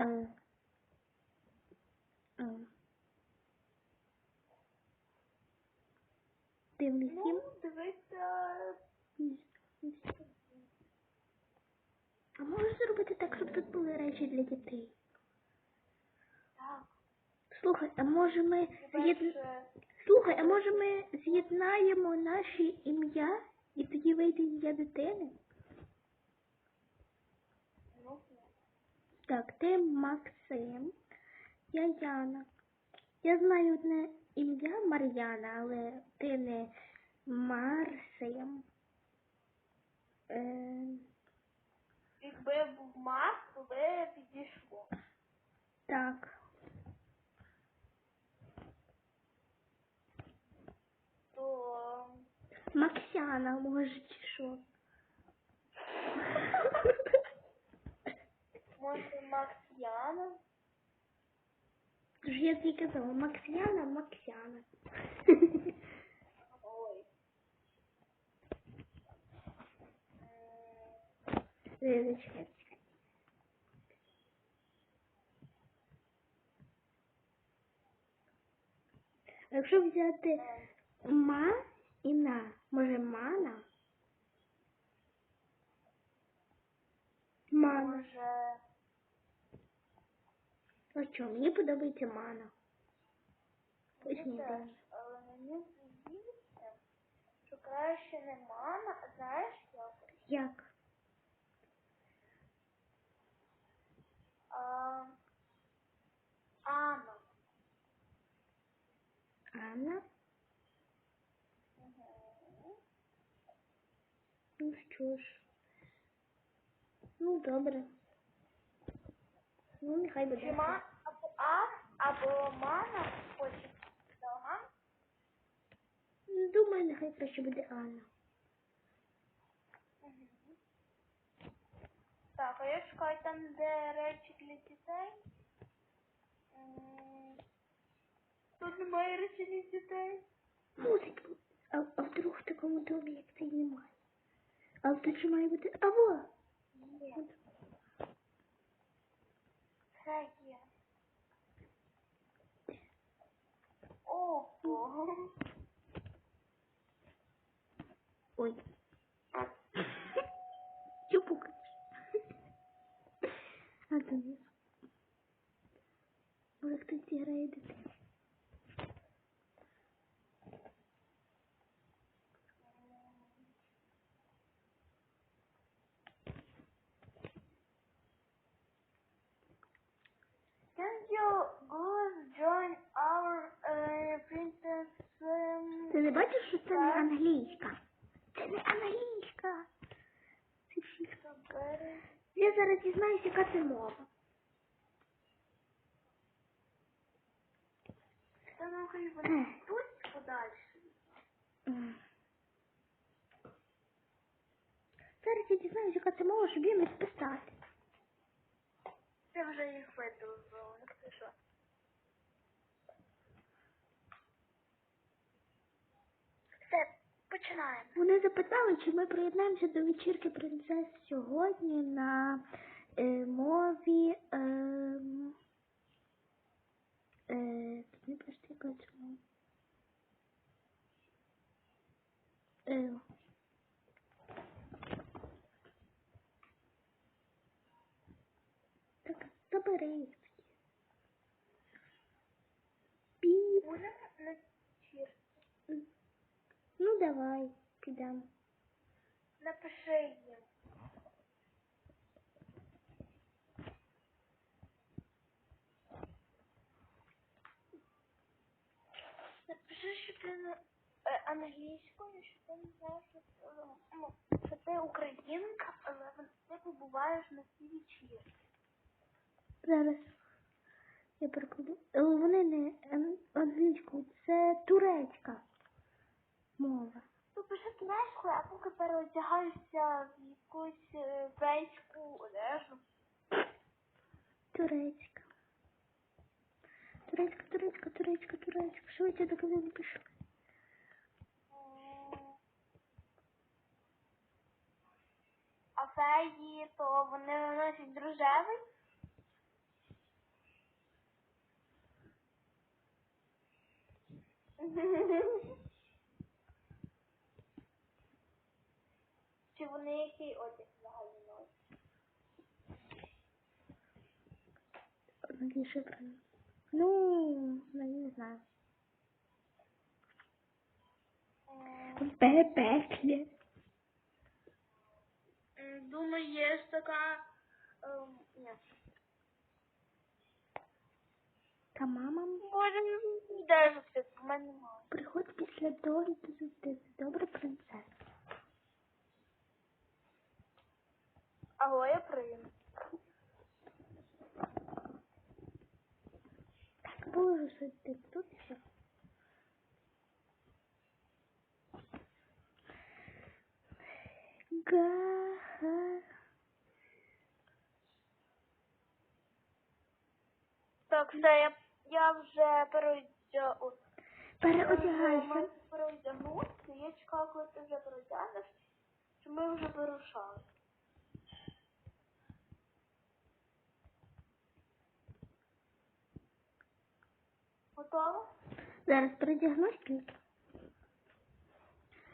Е, е. Дивний сім. Ну, дивися. А можеш зробити так, щоб тут були речі для дітей? Так. Слухай, а може ми з'єднаємо... Слухай, а може ми з'єднаємо наші ім'я і тоді вийде ім'я дитини? Ну, Так, ти Максим, я Яна. Я знаю одне ім'я Мар'яна, але ти не Марсим. Е, якби був Марс, то би підійшло. так. То Максяна, може, чи що? Може Максіяна. Тож я тобі казала, Максяна, Максяна. Ой. Зачекай. А Якщо взяти ма і на, може мана? Мана. Може. А що, мені подобається мана. Мені теж, але мені здається, що краще не мама, а знаєш як? Як? А, Анна. Анна? Угу. Ну що ж. Ну, добре. Ну, нехай буде. ма або А, або мама хоче. Ага. Думаю, нехай краще буде Анна. Угу. Так, а я шукаю там, де речі для дітей. Тут немає речі для дітей. Музик. А, а вдруг в такому домі, як цей немає? А тут же має бути. А во! Є. Це є. Ого. Ой. Чё пукаешь? А то нет. Може хтось зіграє дитину. Can you girls join our uh, princess um, Ти не бачиш, що це не англійська? Це не англійська. Це всіх. strawberry? Зараз яка це мова. Та нам хай вони тут подальше. Зараз я дізнаюся, яка це мова, щоб їм списати. Це вже їх видало, якщо що. Все, починаємо. Вони запитали, чи ми приєднаємося до вечірки принцес сьогодні на мові. Е, е, тут не просто яка це мова. Е, так, забери їх тоді. Піп. Будемо на чір. Ну давай, підемо. Напиши їм. Напиши, що ти на е, англійською, що ти не знаєш, що, е, ну, що ти українка, але ти побуваєш на цій вечірці. Зараз я перекладу. Е, Вони не ан- англійською, це турецька мова. Ну, пиши книжку, а поки переодягаюся в якусь е, венську одежу. Турецька туречка, туречка, туречка, туречка. я тебе казани пішли. А феї, то вони носять дружевий? Чи вони який одяг взагалі носять? Однакі правильно. Ну, ну, я не знаю. В пеклі. м, Думаю, є така... Ні. Та мама Боже, де ж ти? В мене немає. приходь після догляду завжди. Це добра принцеса. Алло, я прийму. Сидіти тут все. Га. Так, все, я, я вже переодя... о, Переодягайся. переодягнувся. Я чекала, коли ти вже переодягнеш, що ми вже вирушали. Готово? Зараз передягнусь тільки.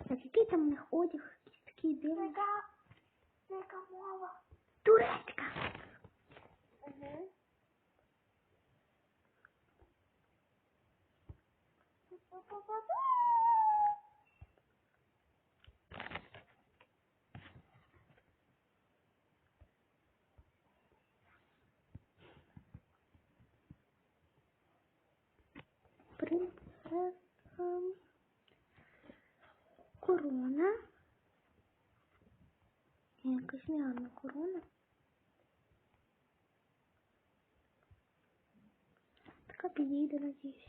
Так, який там у них одяг? Якийсь такий дивний. Яка? Яка мова? Турецька. Угу. Принцеса. Корона. Якась негарна корона. Така підійде, надіюсь.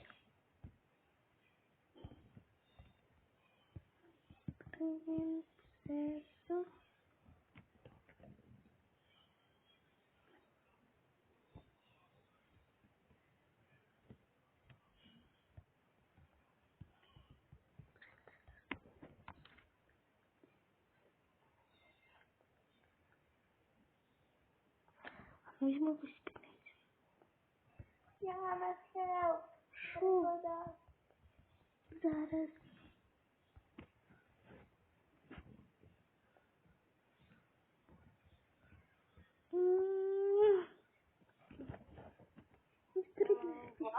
Принцеса. Візьму якусь спідницю. Я на хелп. Що? Зараз. М. Не стріляй. Вот.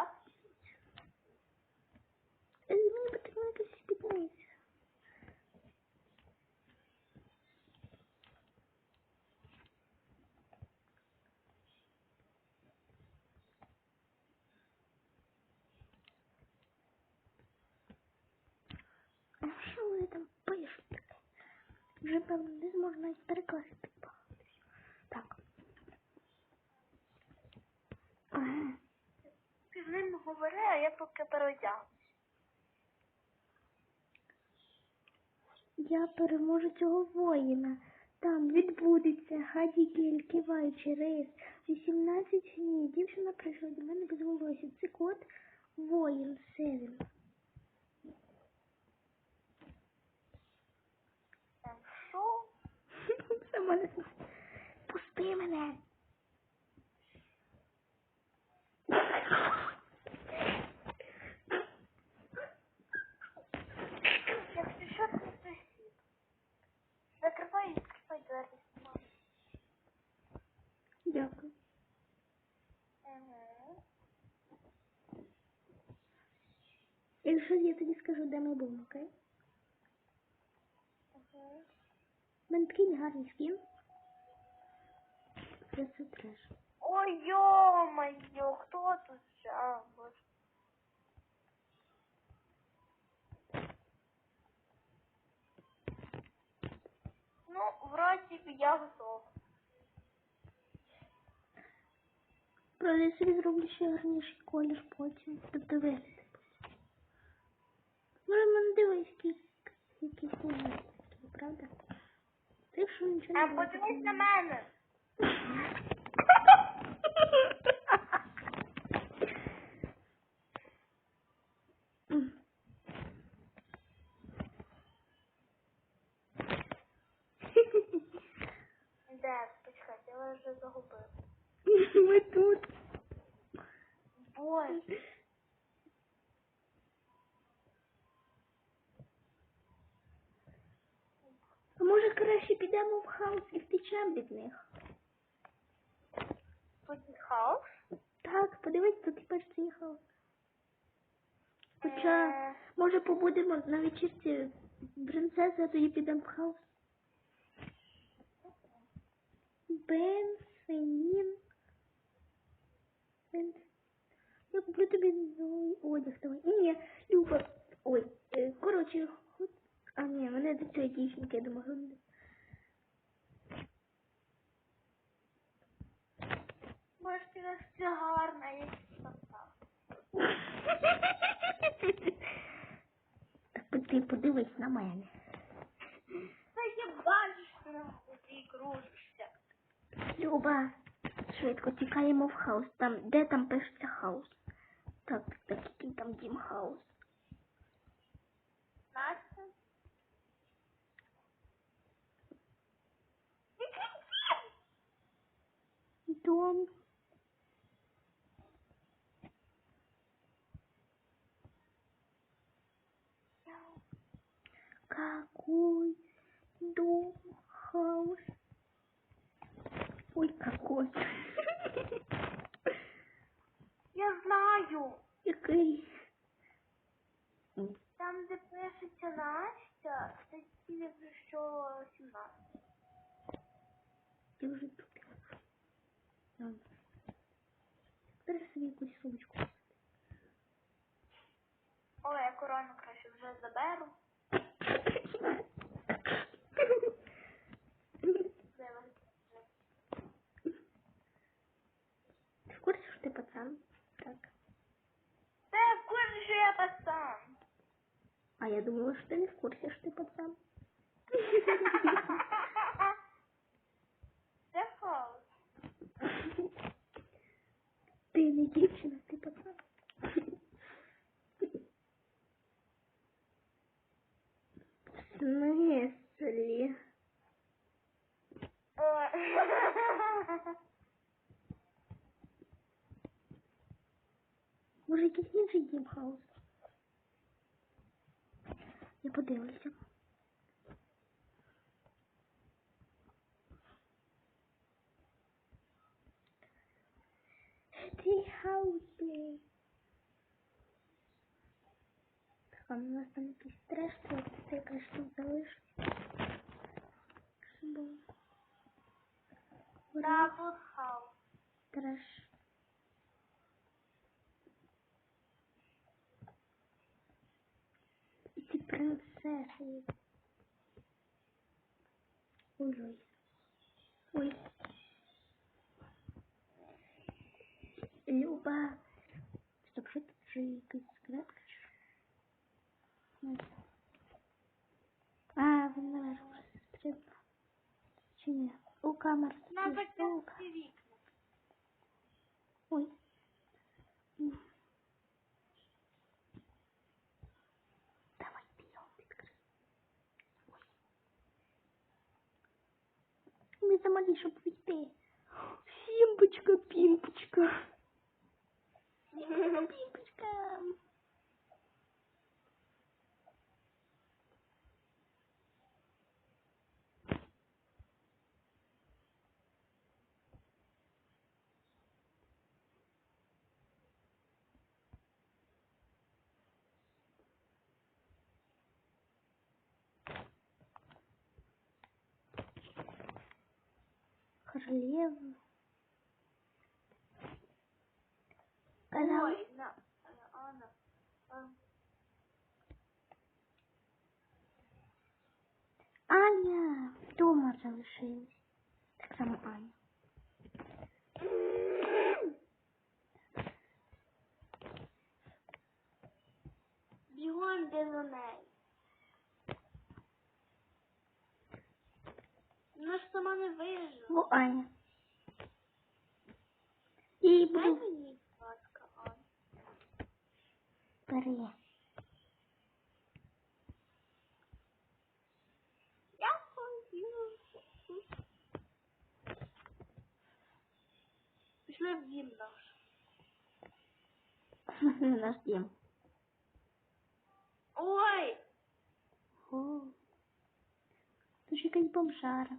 Е, Мені потрібна якась спідниця. А що вони там пишуть таке? Вже певно не зможу навіть перекласти. Так. Ага. Ти з ним говори, а я поки переодягнусь. Я переможу цього воїна. Там відбудеться Хадігель, киваючи рейс. 18 днів. Дівчина прийшла до мене без волосся. Це кот воїн Севін. Ем, Що? Сама не знаю. Пусти мене. Якщо що, то сусід. Закривай і відкривай двері сама. Дякую. Угу. Якщо я тоді скажу, де ми були, окей? Угу. У мене такий гарний скін. Це все треш. Ой, ё-моё, хто тут взяв? Ну, вроді я готов. Правда, я собі зроблю ще гарніший колір потім. Тобто вигляд. Мене дивись, який, який. Правда? Ти якщо нічого не А подивись на мене. Де? Почекайте, я вже загубив. Ми тут. Боже. Може краще підемо в хаус і втечемо від них? Тут хаос. Так, подивись, тут тепер цей хаус. Хоча, Е. може, побудемо на вечірці принцеси, а тоді підемо в хаус. Бенсенін. Бенс. Я куплю тобі новий одяг давай. Ні, Люба. Ой, е, коротше. А, ні, мене до цієї дівчинки, я думаю. Може, ти нас це гарна, я сказав. Ти подивись на мене. Та я бачу, що на ти кружишся. Люба, швидко тікаємо в хаус. Там, де там пишеться хаус? Так, так, який там дім хаус. Дом. Какой дом хаус? Ой, какой. Я знаю. Який? Там, де пишеться Настя, це тільки що 17. Ти вже тут. Собі якусь сумочку. Ой, я корону краще вже заберу. Ти в курсі, що ти пацан? Так. Та в курсі, що я пацан. А я думала, що ти не в курсі, що ти пацан. Це хаос. Ти не дівчина, ти пацан. Смислі? Ой. Може, якийсь інший? Я подивлюся. Цей хаус, А у нас там якийсь треш, це якраз тут залишиться. Щоб було. Тут хаос. Треш. І ці принцеси. Ой-ой. Ой. Люба. Стоп, що тут вже якийсь? Ой. А, він наверху вже стрибнув. Чи ні? У камер Надо стоїть закрити паук. всі вікна. Ой. М. Давай бігом відкрий. Ой. Ми замалі, щоб вийти. Сімпочка, пімпочка. Пімпочка. Королева. Казала, Ой, на. Анна. Аня вдома залишилась. Так само Аня. Бігом де до неї. Вона ж сама не вижила. Во Аня. І Дай буду мені, будь ласка, Анна. пере. Я хочу. Пішли в дім наш. Дім. Ой! О. Ти Це ж якась бомжара.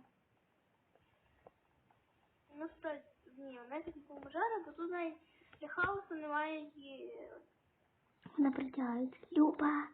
Ну стой, ні, у нас як бомжара, бо тут навіть для хаосу немає її. Вона притягається. Люба,